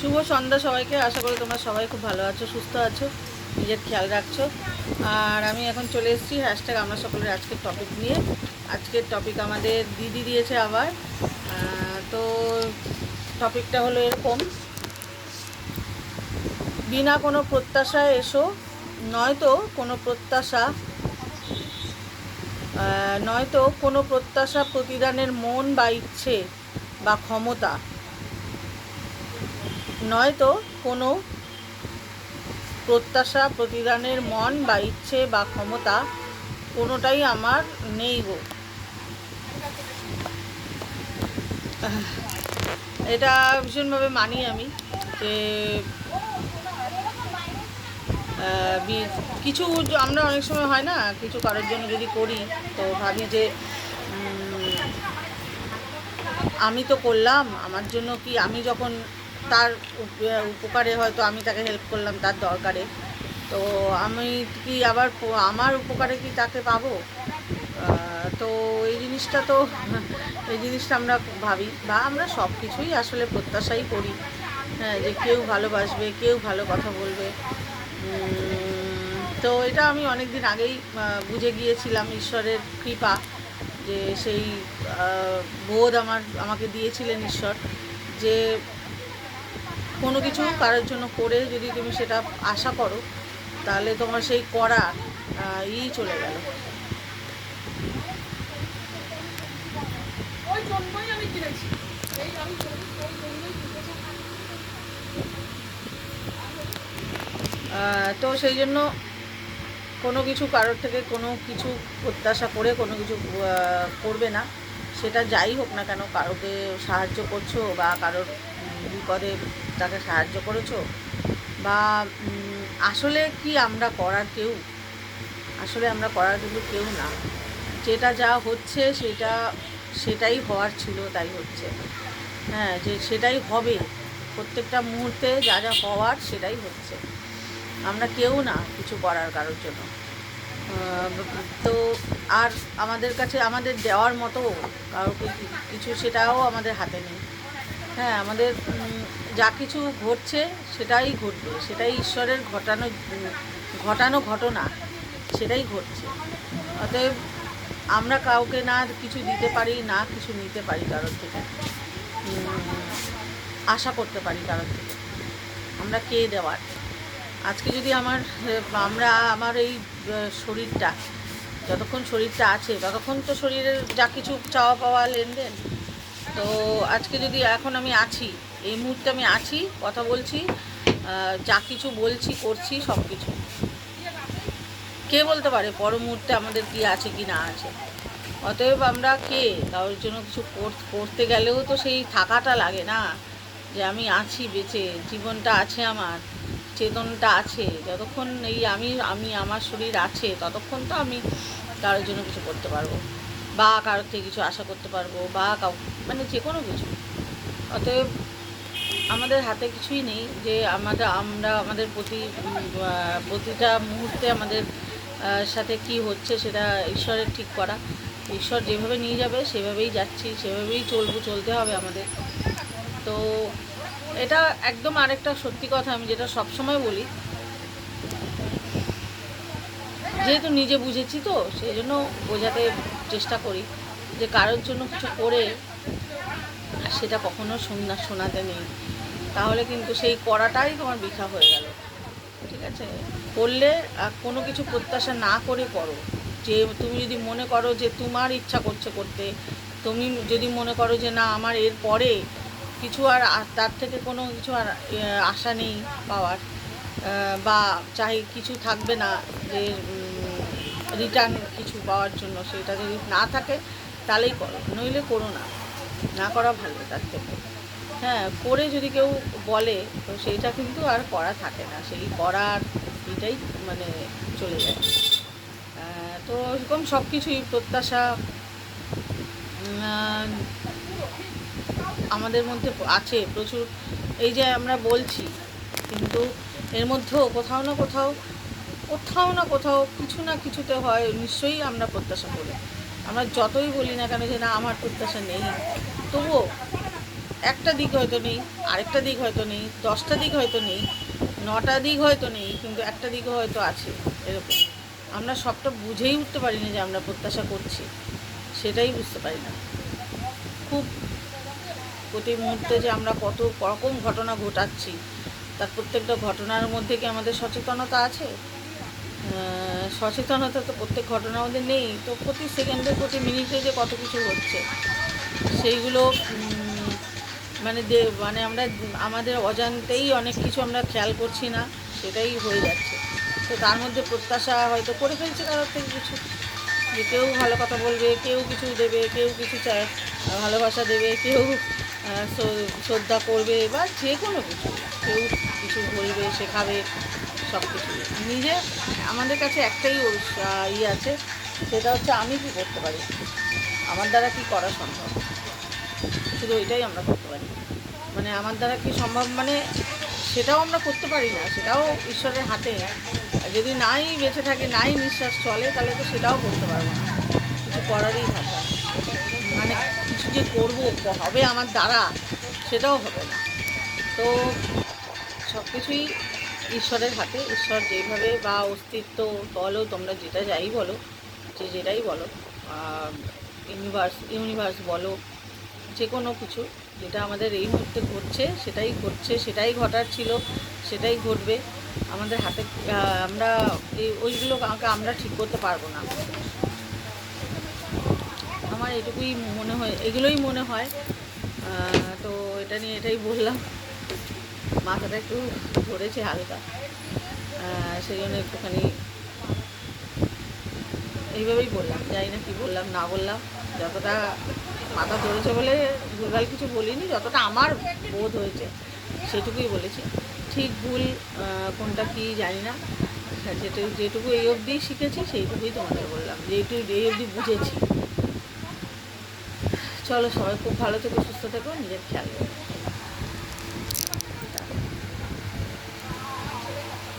শুভ সন্ধ্যা সবাইকে। আশা করি তোমরা সবাই খুব ভালো আছো, সুস্থ আছো, নিজের খেয়াল রাখছো। আর আমি এখন চলে এসেছি হ্যাশট্যাগ আমরা সকলের আজকের টপিক নিয়ে। আজকের টপিক আমাদের দিদি দিয়েছে আবার। তো টপিকটা হলো এরকম, বিনা কোনো প্রত্যাশায় এসো, নয়তো কোনো প্রত্যাশা নয়তো কোনো প্রত্যাশা প্রতিদানের মন বা ইচ্ছে বা ক্ষমতা নয়তো কোনো প্রত্যাশা, প্রতিদানের মন বা ইচ্ছে বা ক্ষমতা কোনোটাই আমার নেই গো। এটা ভীষণভাবে মানি আমি যে কিছু আমরা অনেক সময় হয় না, কিছু কারোর জন্য যদি করি, তো ভাবি যে আমি তো করলাম, আমার জন্য কি আমি যখন তার উপকারে হয়তো আমি তাকে হেল্প করলাম, তার দরকারে। তো আমি কি আবার আমার উপকারে কি তাকে পাবো? তো এই জিনিসটা তো, এই জিনিসটা আমরা ভাবি বা আমরা সব কিছুই আসলে প্রত্যাশাই করি। হ্যাঁ যে কেউ ভালোবাসবে, কেউ ভালো কথা বলবে। তো এটা আমি অনেক দিন আগেই বুঝে গিয়েছিলাম ঈশ্বরের কৃপা, যে সেই বোধ আমার, আমাকে দিয়েছিলেন ঈশ্বর, যে কোনো কিছু কারোর জন্য করে যদি তুমি সেটা আশা করো তাহলে তোমার সেই করা ই চলে গেল। তো সেই জন্য কোনো কিছু কারোর থেকে কোনো কিছু প্রত্যাশা করে কোনো কিছু করবে না। সেটা যাই হোক না কেন কারোকে সাহায্য করছ বা কারোর বিপদে তাকে সাহায্য করেছ? বা আসলে কি আমরা করার কেউ? আসলে আমরা করার কিন্তু কেউ না। যেটা যা হচ্ছে সেটা, সেটাই হওয়ার ছিল, তাই হচ্ছে। হ্যাঁ যে সেটাই হবে। প্রত্যেকটা মুহূর্তে যা যা হওয়ার সেটাই হচ্ছে। আমরা কেউ না কিছু করার কারোর জন্য। তো আর আমাদের কাছে, আমাদের দেওয়ার মতো কাউকে কিছু সেটাও আমাদের হাতে নেই। হ্যাঁ আমাদের যা কিছু ঘটছে সেটাই ঘটবে, সেটাই ঈশ্বরের ঘটানো ঘটানো ঘটনা, সেটাই ঘটছে। অতএব আমরা কাউকে না কিছু দিতে পারি, না কিছু নিতে পারি কারোর থেকে। আশা করতে পারি কারোর থেকে। আমরা কে দেওয়ার? আজকে যদি আমার, আমরা, আমার এই শরীরটা, যতক্ষণ শরীরটা আছে, ততক্ষণ তো শরীরের যা কিছু চাওয়া পাওয়া লেনদেন তো আজকে যদি এখন আমি আছি, এই মুহূর্তে আমি আছি, কথা বলছি যা কিছু বলছি, করছি সব কিছু কে বলতে পারে পর মুহূর্তে আমাদের কি আছে কি না আছে? অতএব আমরা কে? কারোর জন্য কিছু কর- করতে গেলেও তো সেই থাকাটা লাগে না যে আমি আছি বেঁচে, জীবনটা আছে আমার, চেতনটা আছে। যতক্ষণ এই আমি আমি, আমার শরীর আছে, ততক্ষণ তো আমি কারোর জন্য কিছু করতে পারব। বা কারোর থেকে কিছু আশা করতে পারব বা কাউ মানে যে কোনো কিছু। অতএব আমাদের হাতে কিছুই নেই যে আমাদের, আমরা আমাদের প্রতি প্রতিটা মুহূর্তে আমাদের সাথে কি হচ্ছে সেটা ঈশ্বরের ঠিক করা। ঈশ্বর যেভাবে নিয়ে যাবে সেভাবেই যাচ্ছি, সেভাবেই চলবো, চলতে হবে আমাদের। তো এটা একদম আরেকটা সত্যি কথা আমি যেটা সবসময় বলি যেহেতু নিজে বুঝেছি তো, সেই জন্য বোঝাতে চেষ্টা করি যে কারোর জন্য কিছু করে সেটা কখনো শোনা শোনাতে নেই। তাহলে কিন্তু সেই করাটাই তোমার বৃথা হয়ে গেল। ঠিক আছে? করলে কোনো কিছু প্রত্যাশা না করে করো। যে তুমি যদি মনে করো যে তোমার ইচ্ছা করছে করতে, তুমি যদি মনে করো যে না, আমার এর পরে কিছু আর আর তার থেকে কোনো কিছু আর আশা নেই পাওয়ার বা চাই কিছু থাকবে না যে রিটার্ন কিছু পাওয়ার জন্য সেটা যদি না থাকে, তাহলেই করো। নইলে করো না। না করা ভালো তার থেকে। হ্যাঁ করে যদি কেউ বলে, তো সেইটা কিন্তু আর করা থাকে না। সেই করার এটাই মানে চলে যায়। তো এরকম সব কিছুই প্রত্যাশা আমাদের মধ্যে আছে প্রচুর। এই যে আমরা বলছি, কিন্তু এর মধ্যেও কোথাও না কোথাও কোথাও না কোথাও কিছু না কিছুতে হয়, নিশ্চয়ই আমরা প্রত্যাশা করি। আমরা যতই বলি না কেন যে না, আমার প্রত্যাশা নেই। তবুও একটা দিক হয়তো নেই, আরেকটা দিক হয়তো নেই, দশটা দিক হয়তো নেই, নটা দিক হয়তো নেই, কিন্তু একটা দিকও হয়তো আছে এরকম। আমরা সবটা বুঝেই উঠতে পারি না যে আমরা প্রত্যাশা করছি। সেটাই বুঝতে পারি না। খুব প্রতি মুহূর্তে যে আমরা কত রকম ঘটনা ঘটাচ্ছি, তার প্রত্যেকটা ঘটনার মধ্যে কি আমাদের সচেতনতা আছে? সচেতনতা তো প্রত্যেক ঘটনা আমাদের নেই। তো প্রতি সেকেন্ডে প্রতি মিনিটে যে কত কিছু হচ্ছে, সেইগুলো মানে যে মানে আমরা আমাদের অজান্তেই অনেক কিছু আমরা খেয়াল করছি না, সেটাই হয়ে যাচ্ছে। তো তার মধ্যে প্রত্যাশা হয়তো করে ফেলছে কারোর থেকে কিছু। যে কেউ ভালো কথা বলবে, কেউ কিছু দেবে, কেউ কিছু চায়, ভালোবাসা দেবে, কেউ শ্রদ্ধা করবে, বা যে কোনো কিছু। কেউ কিছু বলবে, শেখাবে সব কিছু নিজে আমাদের কাছে একটাই ইয়ে আছে, সেটা হচ্ছে আমি কি করতে পারি? আমার দ্বারা কি করা সম্ভব? শুধু ওইটাই আমরা করতে পারি। মানে আমার দ্বারা কি সম্ভব? মানে সেটাও আমরা করতে পারি না, সেটাও ঈশ্বরের হাতে। যদি নাই, বেঁচে থাকে, নাই নিঃশ্বাস চলে, তাহলে তো সেটাও করতে পারব না। কিছু করারই থাকে। মানে কিছু যে করব হবে আমার দ্বারা, সেটাও হবে না। তো সব কিছুই ঈশ্বরের হাতে, ঈশ্বর যেভাবে বা অস্তিত্ব, বলো, তোমরা যেটা যাই বলো, যে যেটাই বলো ইউনিভার্স ইউনিভার্স বলো যে কোনো কিছু, যেটা আমাদের এই মুহূর্তে ঘটছে, সেটাই ঘটছে, সেটাই ঘটার ছিল, সেটাই ঘটবে, আমাদের হাতে আমরা এই ওইগুলো আমরা ঠিক করতে পারব না। আমার এটুকুই মনে হয়, এগুলোই মনে হয় তো এটা নিয়ে এটাই বললাম। মাথাটা একটু ধরেছে হালকা। সেই জন্য একটুখানি এইভাবেই বললাম, জানি না কি বললাম, না বললাম। যতটা মাথা ধরেছে বলে ভুলভাল কিছু বলিনি, যতটা আমার বোধ হয়েছে, সেটুকুই বলেছি। ঠিক ভুল কোনটা কি জানি না। যেটু, যেটুকু এই অবধি শিখেছি, সেইটুকুই তোমাদের বললাম যেটু এই অবধি বুঝেছি। চলো সবাই খুব ভালো থেকো, সুস্থ থেকো, নিজের খেয়াল রেখো।